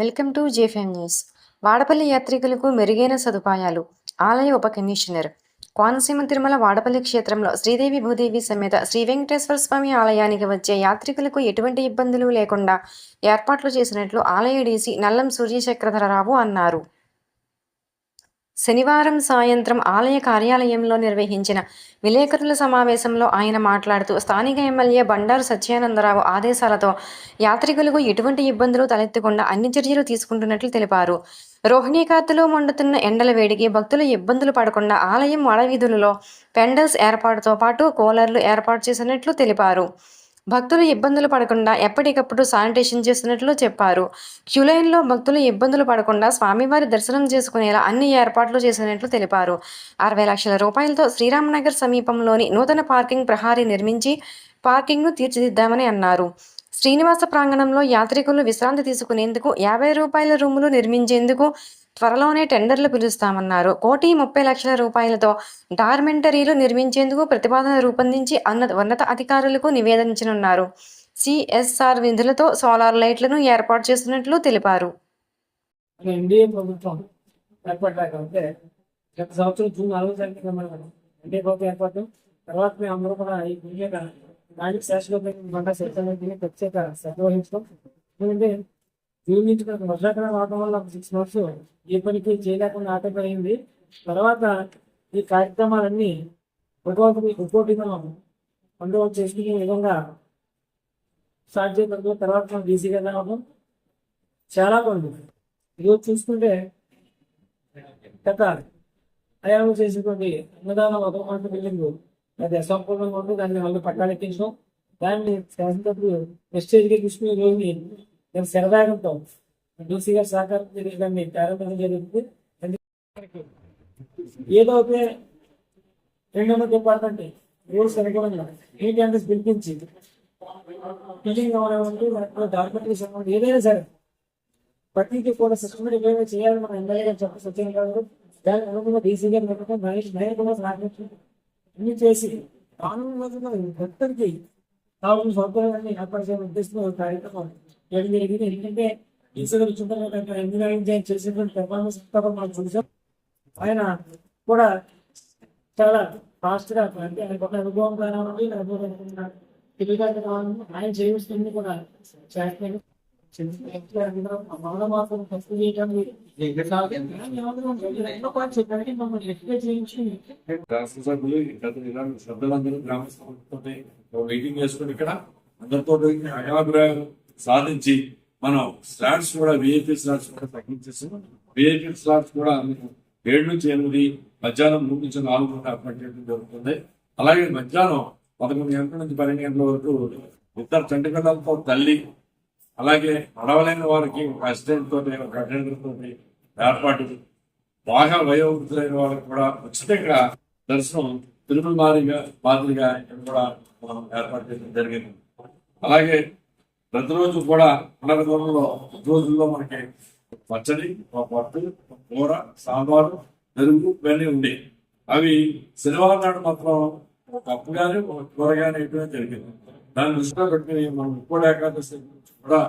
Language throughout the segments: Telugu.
Welcome to JFM news. Vadapalli యాత్రికులకు మెరుగైన సదుపాయాలు. ఆలయ ఉప కమిషనర్. కోనసీమ తిరుమల వాడపల్లి క్షేత్రంలో శ్రీదేవి భూదేవి సమేత శ్రీ వెంకటేశ్వర స్వామి ఆలయానికి వచ్చే యాత్రికులకు ఎటువంటి ఇబ్బందులు లేకుండా ఏర్పాట్లు చేసినట్లు ఆలయ డీసీ నల్లం సూర్యచక్రధరరావు అన్నారు. శనివారం సాయంత్రం ఆలయ కార్యాలయంలో నిర్వహించిన విలేకరుల సమావేశంలో ఆయన మాట్లాడుతూ స్థానిక ఎమ్మెల్యే బండారు సత్యానందరావు ఆదేశాలతో యాత్రికులకు ఎటువంటి ఇబ్బందులు తలెత్తకుండా అన్ని చర్యలు తీసుకుంటున్నట్లు తెలిపారు. రోహిణీ కార్తెలో మండుతున్న ఎండల వేడికి భక్తులు ఇబ్బందులు పడకుండా ఆలయం వడవీధులలో పెండల్స్ ఏర్పాటుతో పాటు కూలర్లు ఏర్పాటు చేసినట్లు తెలిపారు. భక్తులు ఇబ్బందులు పడకుండా ఎప్పటికప్పుడు శానిటేషన్ చేస్తున్నట్లు చెప్పారు. క్యూలైన్లో భక్తులు ఇబ్బందులు పడకుండా స్వామివారి దర్శనం చేసుకునేలా అన్ని ఏర్పాట్లు చేసినట్లు తెలిపారు. అరవై లక్షల రూపాయలతో శ్రీరామనగర్ సమీపంలోని నూతన పార్కింగ్ ప్రహారీ నిర్మించి పార్కింగ్ను తీర్చిదిద్దామని అన్నారు. శ్రీనివాస ప్రాంగణంలో యాత్రికులు విశ్రాంతి తీసుకునేందుకు యాభై రూపాయల రూములు నిర్మించేందుకు త్వరలోనే టెండర్లు పిలుస్తామన్నారు. కోటి ముప్పై లక్షల రూపాయలతో డార్మెంటరీలు నిర్మించేందుకు ప్రతిపాదన రూపొందించి అన్న ఉన్నత అధికారులకు నివేదించనున్నారు. సిఎస్ఆర్ విధులతో సోలార్ లైట్లను ఏర్పాటు చేస్తున్నట్లు తెలిపారు. ఎన్డీఏ ప్రభుత్వం గత సంవత్సరం జూన్ నాలుగో తారీఖున ఎన్డీఏ ప్రభుత్వం తర్వాత మేము అందరూ కూడా ఈ దానికి ప్రత్యేక శ్రద్ధ వహించడం ఎందుకంటే జూన్ నుంచి మనకు వర్షాకాలం రావడం వల్ల ఒక సిక్స్ మంత్స్ ఏ పనికి చేయలేకుండా ఆటంకమైంది తర్వాత ఈ కార్యక్రమాలన్నీ ఒక్కొక్కటి ఒక్కోటి మనం పండుగ చేసుకునే విధంగా స్టార్ట్ చేయడం తర్వాత మనం ఈజీగా రావడం చాలా బాగుంది. ఈరోజు చూసుకుంటే గత అయాలు చేసినటువంటి అన్నదానం ఒక మాట బిల్డింగ్ అది అసంపూర్ణంగా ఉంది. దాన్ని మళ్ళీ పట్టాలెక్కించడం దాన్ని శాసనసభ్యులు వెస్టేజ్గా తీసుకుని ఈ రోజుని నేను సరదాగంతో డీసీ గారు సహకారం జరిగి దాన్ని ప్రారంభించడం జరిగింది. అందుకే ఏదో ఒక రెండు వందల డిపార్ట్మెంట్ రూల్స్ అనుగుణంగా నీటి అంటే పిలిపించి బిల్డింగ్ కావాలంటే డాక్యుమెంటరీస్ ఏదైనా సరే ప్రతికి కూడా సిస్టమేటిక్ ఏమైనా చేయాలని మన ఎమ్మెల్యే గారు చెప్పి సత్యం గారు దాని అనుగుణంగా డీసీ గారు పెట్టుకుని మహేష్ మహేష్ కూడా సహకరించారు అన్ని చేసి కానూరు రోజుల్లో భక్తులకి కావాల్సిన సౌకర్యాన్ని ఏర్పాటు చేయాలని ఉద్దేశంతో కార్యక్రమం చేయడం జరిగింది. ఎందుకంటే డీసీ గారు ఎంజాయ్ చేసినటువంటి పెర్ఫార్మెన్స్ కూడా మనం చూసాం. ఆయన కూడా చాలా ఫాస్ట్గా అంటే ఆయన ఒక అనుభవం కానివ్వండి లేకపోతే తెలివిగా కావాలని ఆయన చేయిస్తుంది కూడా చేస్తున్నాడు శాసనసభ్యులు గత ఇలాంటి శ్రద్ధలందరూ గ్రామస్తులతో మీటింగ్ చేసుకుని ఇక్కడ అందరితో అభిప్రాయం సాధించి మనం స్లాట్స్ కూడా విఐపి స్లాట్స్ కూడా తగ్గించేసి విఐపి స్లాట్స్ కూడా ఏడు నుంచి ఎనిమిది మధ్యాహ్నం మూడు నుంచి నాలుగు గంటల ఏర్పాటు చేయడం జరుగుతుంది. అలాగే మధ్యాహ్నం పదకొండు గంటల నుంచి పన్నెండు గంటల వరకు ఇద్దరు చంటి తల్లి అలాగే నడవలేని వారికి ఒక అసిస్టెంట్ తోటి ఒక అటెండర్ తోటి ఏర్పాటు బాగా వయోవృద్ధులైన వాళ్ళకి కూడా ఉచితంగా దర్శనం తిరుమల మాదిరిగా మాదిరిగా ఇక్కడ కూడా మనం ఏర్పాటు చేయడం జరిగింది. అలాగే ప్రతిరోజు కూడా అన్నదానంలో రోజుల్లో మనకి పచ్చడి ఒక పట్టు కూర సాంబారు పెరుగు ఇవన్నీ ఉండే. అవి శనివారం నాడు మాత్రం ఒక పప్పు కానీ ఒక కూర కానీ ఇవ్వడం జరిగింది. దాన్ని దృష్టిలో పెట్టుకుని మనం ఇప్పుడు ఏకాదశి కూడా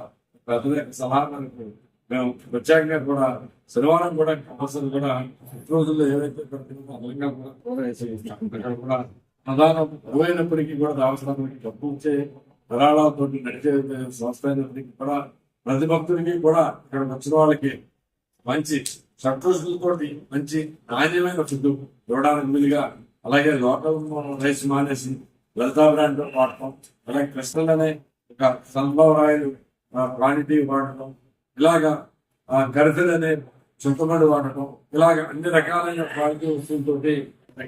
పెద్దల సలహా మనకు మేము ప్రత్యేకంగా కూడా శనివారం కూడా కంపల్సరీ కూడా ఈ రోజుల్లో ఏవైతే పెడుతుందో అదనంగా కూడా కూర వేసి అక్కడ కూడా ప్రధానం పోయినప్పటికీ కూడా అవసరానికి డబ్బు ఇచ్చే విరాళాలతో నడిచే సంస్థ అయినప్పటికీ కూడా ప్రతి భక్తుడికి కూడా ఇక్కడ వచ్చిన వాళ్ళకి మంచి షట్రోజులతోటి మంచి నాణ్యమైన ఫుడ్ ఇవ్వడానికి వీలుగా అలాగే లోకల్ రైస్ మానేసి లలితా బ్రాండ్ వాడటం అలాగే క్రిస్టల్ అనే ఒక సన్ఫ్లవర్ ఆయిల్ క్వాంటిటీ వాడటం ఇలాగా గరిసెలు అనే చింతమడి వాడటం ఇలాగ అన్ని రకాలైన క్వాలిటీ వస్తువులతోటి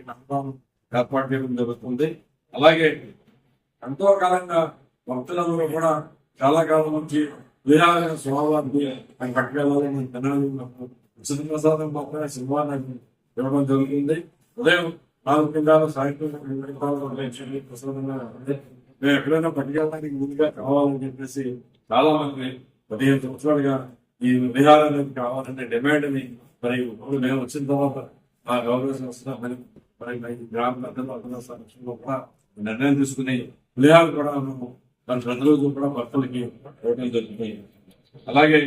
నమ్మకం ఏర్పాటు చేయడం జరుగుతుంది. అలాగే ఎంతో కాలంగా భక్తులందరూ కూడా చాలా కాలం నుంచి విరాళ స్వామివారికి ఆయన పట్టుకెళ్ళాలని తినాలి ఉచిత ప్రసాదం మాత్రమే సింహాన్ని ఇవ్వడం జరుగుతుంది. ఉదయం నాలుగు కిందాలు సాయంత్రం ప్రసాదంగా మేము ఎక్కడైనా పట్టుకెళ్ళడానికి ముందుగా కావాలని చెప్పేసి చాలా మంది పదిహేను సంవత్సరాలుగా ఈ విహారం అనేది కావాలనే డిమాండ్ని మరి ఇప్పుడు మేము వచ్చిన తర్వాత ఆ గౌరవ సంస్థ మరి మరి గ్రామ పెద్దలు అందరూ కూడా నిర్ణయం తీసుకుని విహారం కూడా మేము మన ప్రతిరోజు కూడా భక్తులకి ఇవ్వడం జరుగుతుంది. అలాగే